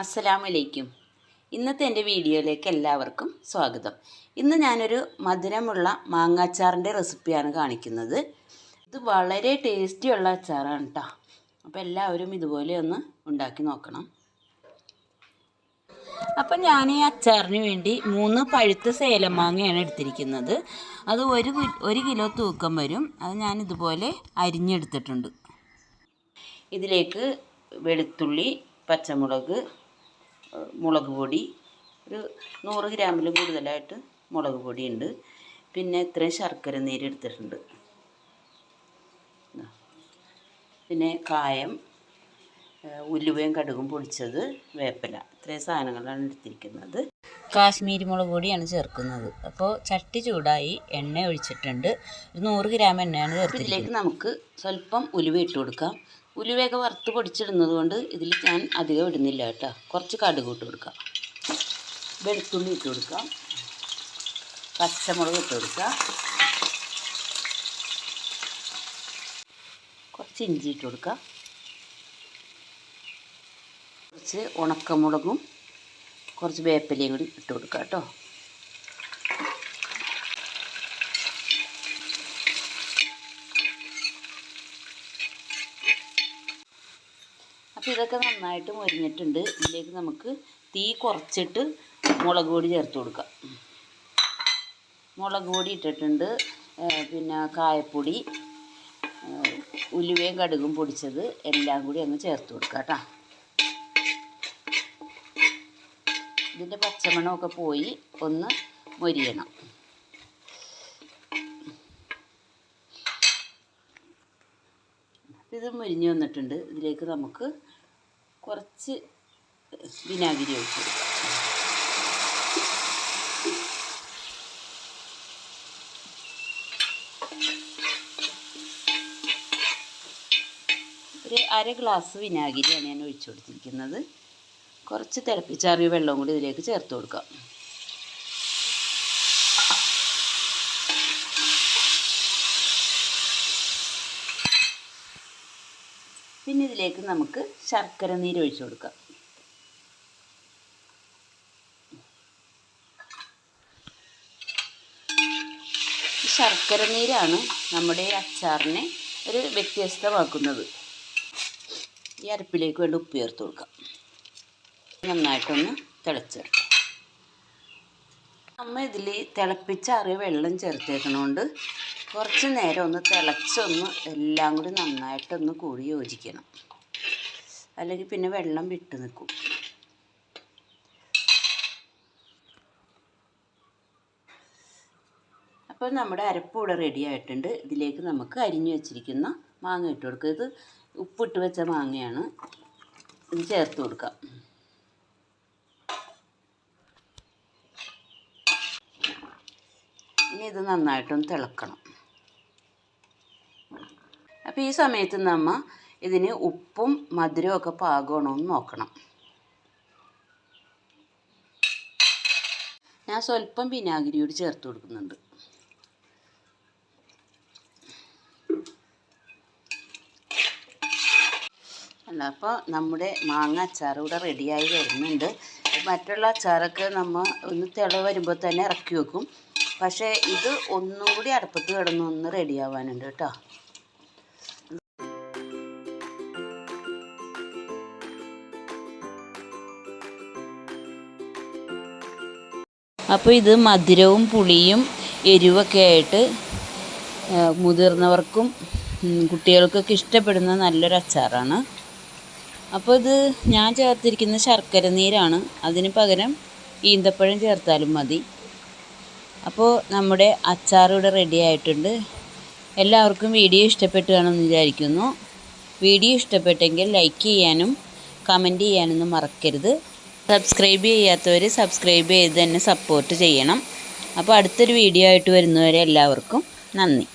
അസ്സലാമലൈക്കും. ഇന്നത്തെ എന്റെ വീഡിയോയിലേക്ക് എല്ലാവർക്കും സ്വാഗതം. ഇന്ന് ഞാനൊരു മധുരമുള്ള മാങ്ങാച്ചാറിന്റെ റെസിപ്പിയാണ് കാണിക്കുന്നത്. ഇത് വളരെ ടേസ്റ്റിയുള്ള അച്ചാറാണ് കേട്ടോ അപ്പോൾ എല്ലാവരും ഇതുപോലെ ഒന്ന് ഉണ്ടാക്കി നോക്കണം. അപ്പം ഞാൻ ഈ അച്ചാറിന് വേണ്ടി മൂന്ന് പഴുത്ത സേലം മാങ്ങയാണ് എടുത്തിരിക്കുന്നത്. അത് ഒരു ഒരു കിലോ തൂക്കം വരും. അത് ഞാൻ ഇതുപോലെ അരിഞ്ഞെടുത്തിട്ടുണ്ട്. ഇതിലേക്ക് വെളുത്തുള്ളി പച്ചമുളക് മുളക് പൊടി. ഒരു നൂറ് ഗ്രാമിലും കൂടുതലായിട്ട് മുളക് ഉണ്ട് പിന്നെ ഇത്രയും ശർക്കര നീര് എടുത്തിട്ടുണ്ട്. ദാ. പിന്നെ കായം ഉലുവയും കടുകും പൊടിച്ചത് വേപ്പില. ഇത്രയും സാധനങ്ങളാണ് എടുത്തിരിക്കുന്നത്. കാശ്മീരി മുളക് പൊടിയാണ് ചേർക്കുന്നത്. അപ്പോൾ ചട്ടി ചൂടായി എണ്ണ ഒഴിച്ചിട്ടുണ്ട്. ഒരു നൂറ് ഗ്രാം എണ്ണയാണ് ചേർത്തിരിക്കുന്നത്. ഇതിലേക്ക് നമുക്ക് സ്വല്പം ഉലുവ ഇട്ട് കൊടുക്കാം. ഉലുവയൊക്കെ വറുത്ത് പൊടിച്ചിടുന്നത് കൊണ്ട് ഇതിൽ ഞാൻ അധികം ഇടുന്നില്ല കേട്ടോ. കുറച്ച് കടുക് ഇട്ട് കൊടുക്കാം. വെളുത്തുള്ളി ഇട്ട് കൊടുക്കാം. പച്ചമുളക് ഇട്ട് കൊടുക്കാം. കുറച്ച് ഇഞ്ചി ഇട്ട് കൊടുക്കാം. കുറച്ച് ഉണക്കമുളകും കുറച്ച് വേപ്പിലയും കൂടി ഇട്ട് കൊടുക്കാം കേട്ടോ. അപ്പോൾ ഇതൊക്കെ നന്നായിട്ട് മുരിഞ്ഞിട്ടുണ്ട്. ഇതിലേക്ക് നമുക്ക് തീ കുറച്ചിട്ട് മുളക് പൊടി ചേർത്ത് കൊടുക്കാം. മുളക് പൊടി ഇട്ടിട്ടുണ്ട്. പിന്നെ കായപ്പൊടി ഉലുവയും കടുകും പൊടിച്ചത് എല്ലാം കൂടി അങ്ങ് ചേർത്ത് കൊടുക്കാം കേട്ടോ. ഇതിന്റെ പച്ചമണമൊക്കെ പോയി ഒന്ന് മൊരിയണം. ഇത് മുരിഞ്ഞ് വന്നിട്ടുണ്ട്. ഇതിലേക്ക് നമുക്ക് കുറച്ച് വിനാഗിരി ഒഴിച്ചു ഒരു അര ഗ്ലാസ് വിനാഗിരിയാണ് ഞാൻ ഒഴിച്ചു കൊടുത്തിരിക്കുന്നത്. കുറച്ച് തിളപ്പിച്ചാറിയ വെള്ളവും കൂടി ഇതിലേക്ക് ചേർത്ത് കൊടുക്കാം. പിന്നെ ഇതിലേക്ക് നമുക്ക് ശർക്കര നീര് ഒഴിച്ചു കൊടുക്കാം. ശർക്കര നീരാണ് നമ്മുടെ അച്ചാറിനെ ഒരു വ്യത്യസ്തമാക്കുന്നത്. ഈ അരപ്പിലേക്ക് വേണ്ടി ഉപ്പ് ചേർത്ത് കൊടുക്കാം. നന്നായിട്ടൊന്ന് തിളച്ചെടുക്കാം. അമ്മ ഇതിൽ തിളപ്പിച്ചാറിയ വെള്ളം ചേർത്തേക്കണോണ്ട് കുറച്ച് നേരം ഒന്ന് തിളച്ചൊന്ന് എല്ലാം കൂടി നന്നായിട്ടൊന്ന് കൂടി യോജിക്കണം. അല്ലെങ്കിൽ പിന്നെ വെള്ളം വിട്ട് നിൽക്കും. അപ്പോൾ നമ്മുടെ അരപ്പ് ഇവിടെ റെഡി ആയിട്ടുണ്ട്. ഇതിലേക്ക് നമുക്ക് അരിഞ്ഞു വെച്ചിരിക്കുന്ന മാങ്ങ ഇട്ട് കൊടുക്കുക ഇത് ഉപ്പിട്ട് വെച്ച മാങ്ങയാണ്. ഇത് ചേർത്ത് കൊടുക്കാം. ഇനി ഇത് നന്നായിട്ടൊന്ന് തിളക്കണം. അപ്പോൾ ഈ സമയത്ത് നമ്മൾ ഇതിന് ഉപ്പും മധുരവും ഒക്കെ പാകണമെന്ന് നോക്കണം. ഞാൻ സ്വല്പം വിനാഗിരി കൂടി ചേർത്ത് കൊടുക്കുന്നുണ്ട്. അല്ല അപ്പോൾ നമ്മുടെ മാങ്ങ അച്ചാർ ഇവിടെ റെഡിയായി വരുന്നുണ്ട്. മറ്റുള്ള അച്ചാറൊക്കെ നമ്മൾ ഒന്ന് തിള വരുമ്പോൾ തന്നെ ഇറക്കി വെക്കും. പക്ഷേ ഇത് ഒന്നും കൂടി അടുപ്പത്ത് കിടന്നൊന്ന് റെഡിയാവാനുണ്ട് കേട്ടോ. അപ്പോൾ ഇത് മധുരവും പുളിയും എരിവൊക്കെ ആയിട്ട് മുതിർന്നവർക്കും കുട്ടികൾക്കൊക്കെ ഇഷ്ടപ്പെടുന്ന നല്ലൊരു അച്ചാറാണ്. അപ്പോൾ ഇത് ഞാൻ ചേർത്തിരിക്കുന്ന ശർക്കര നീരാണ്. അതിന് പകരം ഈന്തപ്പഴം ചേർത്താലും മതി. അപ്പോൾ നമ്മുടെ അച്ചാർ ഇവിടെ റെഡി ആയിട്ടുണ്ട്. എല്ലാവർക്കും വീഡിയോ ഇഷ്ടപ്പെട്ടു കാണുമെന്ന് വിചാരിക്കുന്നു. വീഡിയോ ഇഷ്ടപ്പെട്ടെങ്കിൽ ലൈക്ക് ചെയ്യാനും കമന്റ് ചെയ്യാനൊന്നും മറക്കരുത്. സബ്സ്ക്രൈബ് ചെയ്യാത്തവർ സബ്സ്ക്രൈബ് ചെയ്ത് തന്നെ സപ്പോർട്ട് ചെയ്യണം. അപ്പോൾ അടുത്തൊരു വീഡിയോ ആയിട്ട് വരുന്നവരെ എല്ലാവർക്കും നന്ദി.